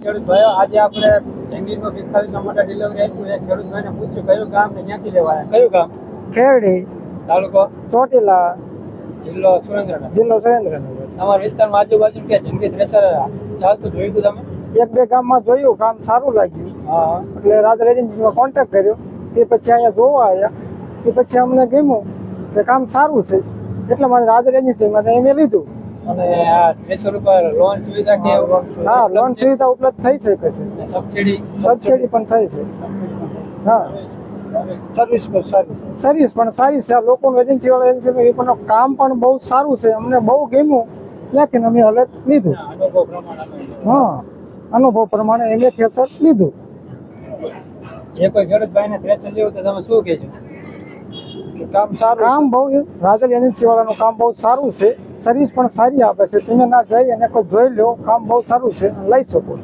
ખેડૂત ભાઈઓ આજે આપણે જંગીરમાં પિસ્તાલીસ ટમાટા ડિલિવરી આપ્યું છે. ખેડૂત ભાઈને પૂછ્યું કયું ગામ ને ક્યાંથી લેવા આવ્યા કયું ગામ? ખેરડી તાલુકો? ચોટીલા જિલ્લો સુરેન્દ્રનગર. જિલ્લો સુરેન્દ્રનગર. તમારા વિસ્તારમાં આજુબાજુ કે જંગી થ્રેસર ચાલતું જોયું હતું તમે? એક બે ગામમાં જોયું કામ સારું લાગ્યું. હા. એટલે રાજ એજન્સીમાં કોન્ટેક્ટ કર્યો. તે પછી અહીંયા જોવા આવ્યા. તે પછી અમને ગમ્યું કે કામ સારું છે. એટલે મારે રાજ એજન્સીમાં મેં લીધું. અને આ થ્રેશર ઉપર લોન સુવિધા કે એવું હા લોન સુવિધા ઉપલબ્ધ થઈ શકે છે સબસિડી સબસિડી પણ થઈ છે. હા. સર્વિસ પર સર્વિસ સર્વિસ પણ સારી છે. આ લોકોનું એજન્સી વાળા એજન્સી એ પણ કામ પણ બહુ સારું છે. અમને બહુ ગમ્યું. ત્યાંથી અમે અલર્ટ લીધું. હા અનુભવ પ્રમાણે એમ થેસર લીધું. જે કોઈ ખેડૂત ભાઈને થ્રેશર લેવું તો તમે શું કહેશો? કામ સારું કામ બહુ રાજલ એજન્સી વાળાનું કામ બહુ સારું છે. સર્વિસ પણ સારી આપે છે. તમે ના જઈ અને કોઈ જોઈ લો કામ બહુ સારું છે. લઈ શકો